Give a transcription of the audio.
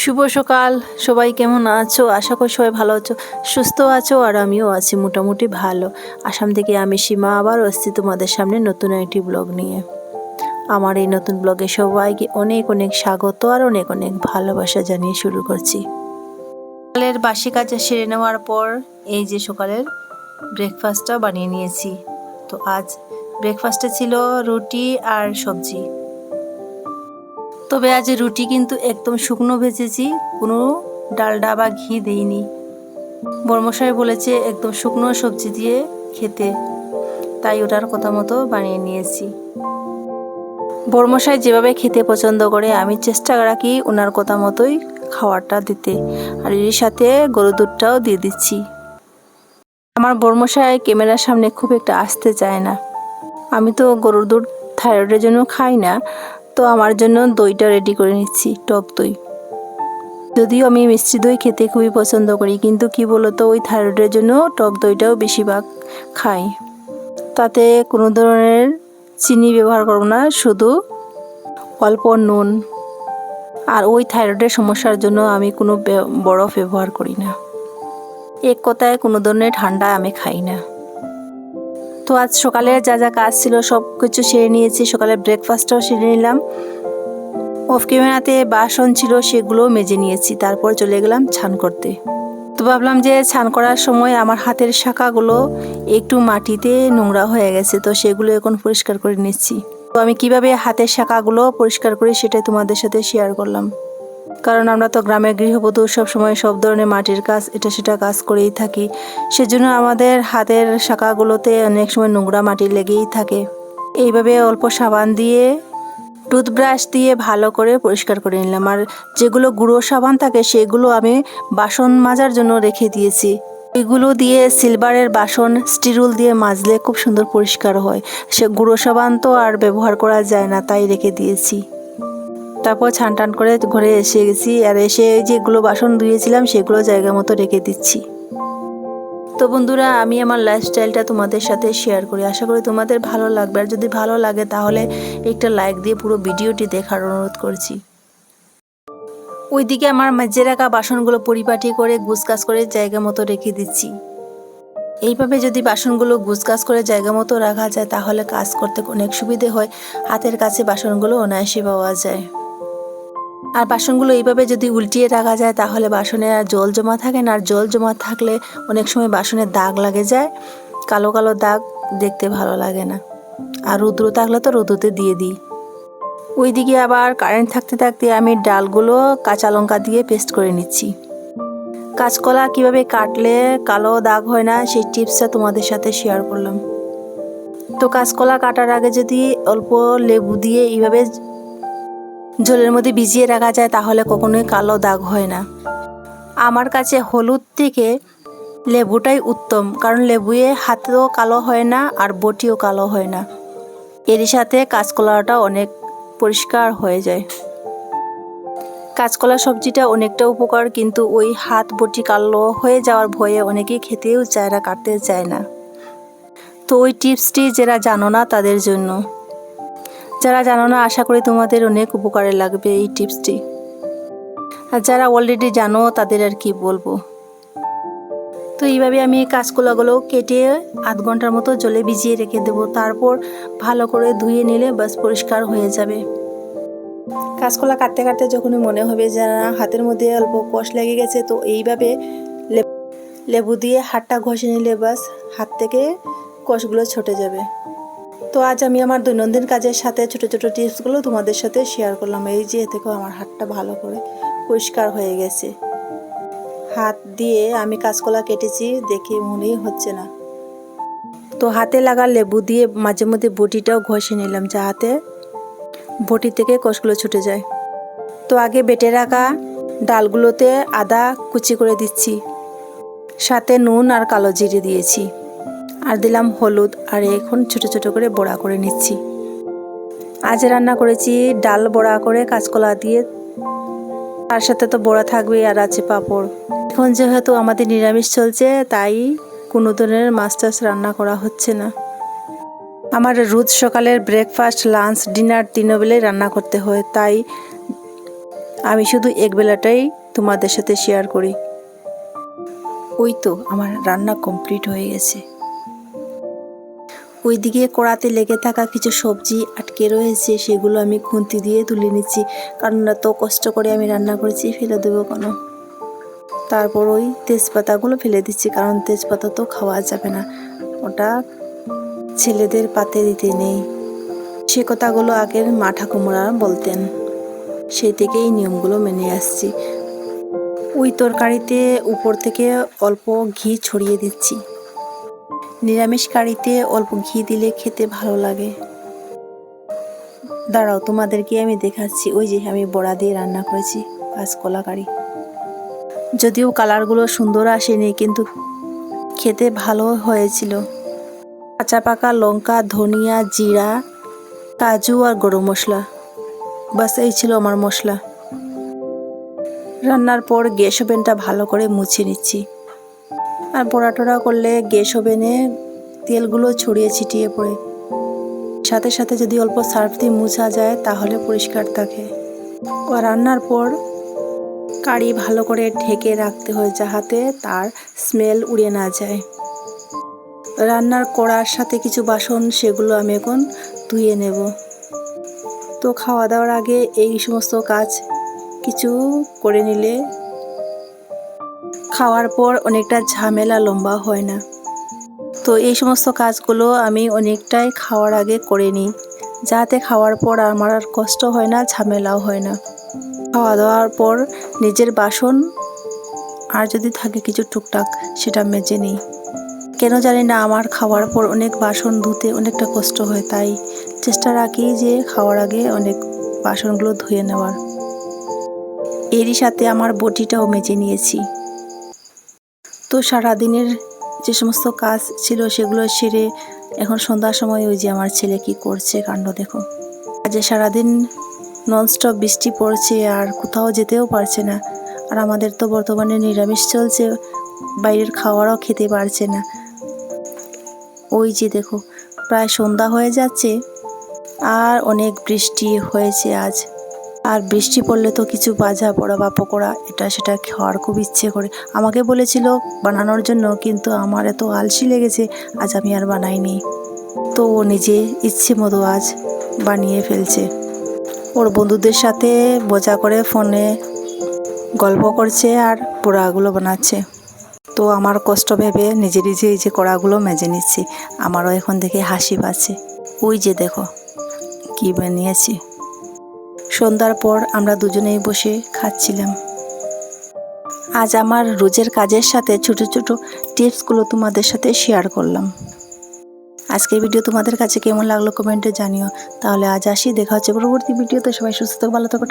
শুভ সকাল। সবাই কেমন আছো? আশা করি সবাই ভালো আছো। সুস্থ আছো আর আমিও আছি মোটামুটি ভালো। আসাম থেকে আমি সীমা আবার আসছি তোমাদের সামনে নতুন একটি ব্লগ নিয়ে। আমার এই নতুন ব্লগে সবাইকে অনেক অনেক স্বাগত আর অনেক অনেক ভালোবাসা জানিয়ে শুরু করছি। সকালের বাসি কাজে সেরে নেওয়ার পর এই যে সকালের ব্রেকফাস্টটা বানিয়ে নিয়েছি। তো আজ ব্রেকফাস্টে ছিল রুটি আর সবজি। তবে আজ রুটি কিন্তু একদম শুকনো ভেজেছি, কোনো ডালডা বা ঘি দেইনি। বর্মশাই বলেছে একদম শুকনো সবজি দিয়ে খেতে, তাই ওটার কথা মতো বানিয়ে নিয়েছি। বর্মশাই যেভাবে খেতে পছন্দ করে, আমি চেষ্টা রাখি ওনার কথা মতোই খাওয়ারটা দিতে, আর এর সাথে গরু দুধটাও দিয়ে দিচ্ছি। আমার বর্মশাই ক্যামেরার সামনে খুব একটা আসতে চায় না। আমি তো গরুর দুধ থাইরয়েডের জন্য খাই না তো আমার জন্য দইটা রেডি করে নিচ্ছি, টক দই। যদিও আমি মিষ্টি দই খেতে খুবই পছন্দ করি, কিন্তু কি বলতো, ওই থাইরয়েডের জন্য টক দইটাও বেশিরভাগ খাই। তাতে কোনো ধরনের চিনি ব্যবহার করব না, শুধু অল্প নুন। আর ওই থাইরয়েডের সমস্যার জন্য আমি কোনো বরফ ব্যবহার করি না। এক কথায় কোনো ধরনের ঠান্ডা আমি খাই না। তো আজ সকালে যা যা কাজ ছিল, সব কিছু সেরে নিয়েছি। সকালে ব্রেকফাস্টটাও সেরে নিলাম। অফ ক্যামেরাতে বাসন ছিল, সেগুলোও মেজে নিয়েছি। তারপর চলে গেলাম ছান করতে। তো ভাবলাম যে ছান করার সময় আমার হাতের শাখাগুলো একটু মাটিতে নোংরা হয়ে গেছে, তো সেগুলো এখন পরিষ্কার করে নিচ্ছি। তো আমি কীভাবে হাতের শাখাগুলো পরিষ্কার করি সেটাই তোমাদের সাথে শেয়ার করলাম। কারণ আমরা তো গ্রামের গৃহবধূ সব সময় সব ধরনের মাটির কাজ, এটা সেটা কাজ করেই থাকি। সেজন্য আমাদের হাতের শাখাগুলোতে অনেক সময় নোংরা মাটি লেগেই থাকে। এইভাবে অল্প সাবান দিয়ে, টুথব্রাশ দিয়ে ভালো করে পরিষ্কার করে নিলাম। আর যেগুলো গুঁড়ো সাবান থাকে, সেগুলো আমি বাসন মাজার জন্য রেখে দিয়েছি। এগুলো দিয়ে সিলভারের বাসন স্টিরুল দিয়ে মাজলে খুব সুন্দর পরিষ্কার হয়। সে গুঁড়ো সাবান তো আর ব্যবহার করা যায় না, তাই রেখে দিয়েছি। তারপর ছান টান করে ঘরে এসে গেছি আর এসে যেগুলো বাসন ধুয়েছিলাম সেগুলো জায়গা মতো রেখে দিচ্ছি। তো বন্ধুরা, আমি আমার লাইফস্টাইলটা তোমাদের সাথে শেয়ার করি। আশা করি তোমাদের ভালো লাগবে। আর যদি ভালো লাগে তাহলে একটা লাইক দিয়ে পুরো ভিডিওটি দেখার অনুরোধ করছি। ওইদিকে আমার মাঝে রাখা বাসনগুলো পরিপাটি করে গুছগাছ করে জায়গা মতো রেখে দিচ্ছি। এইভাবে যদি বাসনগুলো গুছগাছ করে জায়গা মতো রাখা যায় তাহলে কাজ করতে অনেক সুবিধে হয়। হাতের কাছে বাসনগুলো অনায়াসে পাওয়া যায়। আর বাসনগুলো এইভাবে যদি উল্টিয়ে রাখা যায়, তাহলে বাসনে আর জল জমা থাকে না। আর জল জমা থাকলে অনেক সময় বাসনে দাগ লাগে যায়। কালো কালো দাগ দেখতে ভালো লাগে না। আর রুদ্র থাকলে তো রুদ্রতে দিয়ে দিই। ওইদিকে আবার কারেন্ট থাকতে থাকতে আমি ডালগুলো কাঁচা লঙ্কা দিয়ে পেস্ট করে নিচ্ছি। কাঁচকলা কীভাবে কাটলে কালো দাগ হয় না, সেই টিপসটা তোমাদের সাথে শেয়ার করলাম। তো কাঁচকলা কাটার আগে যদি অল্প লেবু দিয়ে এইভাবে জলের মধ্যে ভিজিয়ে রাখা যায়, তাহলে কখনোই কালো দাগ হয় না। আমার কাছে হলুদ থেকে লেবুটাই উত্তম, কারণ লেবুয়ে হাতেও কালো হয় না আর বটিও কালো হয় না। এর সাথে কাঁচকলাটা অনেক পরিষ্কার হয়ে যায়। কাঁচকলা সবজিটা অনেকটা উপকার, কিন্তু ওই হাত বটি কালো হয়ে যাওয়ার ভয়ে অনেকেই খেতেও চায় না, কাটতে চায় না। তো ওই টিপসটি যারা জানো না তাদের জন্য। যারা জানো না, আশা করি তোমাদের অনেক উপকারে লাগবে এই টিপসটি। আর যারা অলরেডি জানো, তাদের আর কি বলব। তো এইভাবে আমি এই কাঁচকলাগুলো কেটে আধ ঘণ্টার মতো জলে ভিজিয়ে রেখে দেবো। তারপর ভালো করে ধুয়ে নিলে বাস পরিষ্কার হয়ে যাবে। কাঁচকলা কাটতে কাটতে যখনই মনে হবে যে, না, হাতের মধ্যে অল্প কষ লেগে গেছে, তো এইভাবে লেবু দিয়ে হাতটা ঘষে নিলে বাস হাত থেকে কষগুলো ছুটে যাবে। তো আজ আমি আমার দৈনন্দিন কাজের সাথে ছোট ছোট টিপসগুলো তোমাদের সাথে শেয়ার করলাম। এই যে থেকেও আমার হাতটা ভালো করে পরিষ্কার হয়ে গেছে। হাত দিয়ে আমি কাঁচকলা কেটেছি, দেখে মনেই হচ্ছে না। তো হাতে লাগা লেবু দিয়ে মাঝে মধ্যে বটিটাও ঘষে নিলাম যাতে বটি থেকে কষগুলো ছুটে যায়। তো আগে বেটে রাখা ডালগুলোতে আদা কুচি করে দিচ্ছি। সাথে নুন আর কালো জিরে দিয়েছি। আর দিলাম হলুদ আর এখন ছোট ছোট করে বড়া করে নিচ্ছি। আজ রান্না করেছি ডাল বড়া করে কাঁচকলা দিয়ে। তার সাথে তো বড়া থাকবে আর আছে পাঁপড়। এখন যেহেতু আমাদের নিরামিষ চলছে, তাই কোনো ধরনের মাছ টাছ রান্না করা হচ্ছে না। আমার রোজ সকালের ব্রেকফাস্ট লাঞ্চ ডিনার তিনবেলায় রান্না করতে হয়, তাই আমি শুধু এক বেলাটাই তোমাদের সাথে শেয়ার করি। ওই তো, আমার রান্না কমপ্লিট হয়ে গেছে। ওইদিকে কড়াতে লেগে থাকা কিছু সবজি আটকে রয়েছে, সেগুলো আমি খুন্তি দিয়ে তুলে নিচ্ছি। কারণ এত কষ্ট করে আমি রান্না করেছি, ফেলে দেবো কেন? তারপর ওই তেজপাতাগুলো ফেলে দিচ্ছি, কারণ তেজপাতা তো খাওয়া যাবে না। ওটা ছেলেদের পাতে দিতে নেই। সে কথাগুলো আগের মা ঠাকুমারা বলতেন। সেই থেকেই নিয়মগুলো মেনে আসছি। ওই তরকারিতে উপর থেকে অল্প ঘি ছড়িয়ে দিচ্ছি। নিরামিষ কারিতে অল্প ঘি দিলে খেতে ভালো লাগে। দাঁড়াও, তোমাদেরকে আমি দেখাচ্ছি। ওই যে আমি বড়া দিয়ে রান্না করেছি কাঁচকলা কারি। যদিও কালারগুলো সুন্দর আসেনি, কিন্তু খেতে ভালো হয়েছিল। কাঁচা পাকা লঙ্কা, ধনিয়া, জিরা, কাজু আর গরম মশলা। বাস, এই ছিল আমার মশলা। রান্নার পর গ্যাস ওভেনটা ভালো করে মুছে নিচ্ছি। আর পোড়া টোড়া করলে গ্যাস ওভেনে তেলগুলো ছড়িয়ে ছিটিয়ে পড়ে। সাথে সাথে যদি অল্প সার্ফ দিয়ে মুছা যায়, তাহলে পরিষ্কার থাকে। রান্নার পর কারি ভালো করে ঢেকে রাখতে হয়, যাহাতে তার স্মেল উড়ে না যায়। রান্নার কড়ার সাথে কিছু বাসন, সেগুলো আমি এখন ধুয়ে নেব। তো খাওয়া দাওয়ার আগে এই সমস্ত কাজ কিছু করে নিলে খাওয়ার পর অনেকটা ঝামেলা লম্বা হয় না। তো এই সমস্ত কাজগুলো আমি অনেকটাই খাওয়ার আগে করে নিই। যাতে খাওয়ার পর আমার আর কষ্ট হয় না, ঝামেলাও হয় না। খাওয়া দাওয়ার পর নিজের বাসন আর যদি থাকে কিছু টুকটাক, সেটা মেজে নিই। কেন জানি না, আমার খাওয়ার পর অনেক বাসন ধুতে অনেকটা কষ্ট হয়, তাই চেষ্টা রাখি যে খাওয়ার আগে অনেক বাসনগুলো ধুয়ে নেওয়ার। এরই সাথে আমার বটিটাও মেজে নিয়েছি। তো সারাদিনের যে সমস্ত কাজ ছিল সেগুলো সেরে এখন সন্ধ্যার সময় ওই যে আমার ছেলে কি করছে কাণ্ড দেখো। আজকে সারাদিন ননস্টপ বৃষ্টি পড়ছে আর কোথাও যেতেও পারছে না। আর আমাদের তো বর্তমানে নিরামিষ চলছে, বাইরের খাওয়ারও খেতে পারছে না। ওই যে দেখো, প্রায় সন্ধ্যা হয়ে যাচ্ছে আর অনেক বৃষ্টি হয়েছে আজ। আর বৃষ্টি পড়লে তো কিছু ভাজা পোড়া বা পকোড়া, এটা সেটা খাওয়ার খুব ইচ্ছে করে। আমাকে বলেছিল বানানোর জন্য, কিন্তু আমার এত আলসি লেগেছে, আজ আমি আর বানাইনি। তো ও নিজে ইচ্ছে মতো আজ বানিয়ে ফেলছে। ওর বন্ধুদের সাথে বোঝা করে ফোনে গল্প করছে আর পোড়াগুলো বানাচ্ছে। তো আমার কষ্ট ভেবে নিজে নিজে এই যে কড়াগুলো মেজে নিচ্ছি, আমারও এখন দেখে হাসি পাচ্ছে। ওই যে দেখো, কী বানিয়েছি। সন্ধ্যার পর আমরা দুজনেই বসে খাচ্ছিলাম। আজ আমার রোজের কাজের সাথে ছোট ছোট টিপসগুলো তোমাদের সাথে শেয়ার করলাম। আজকের ভিডিও তোমাদের কাছে কেমন লাগল কমেন্টে জানিও। তাহলে আজ আসি দেখা হচ্ছে পরবর্তী ভিডিওতে। সবাই সুস্থ থাকো, ভালো থাকো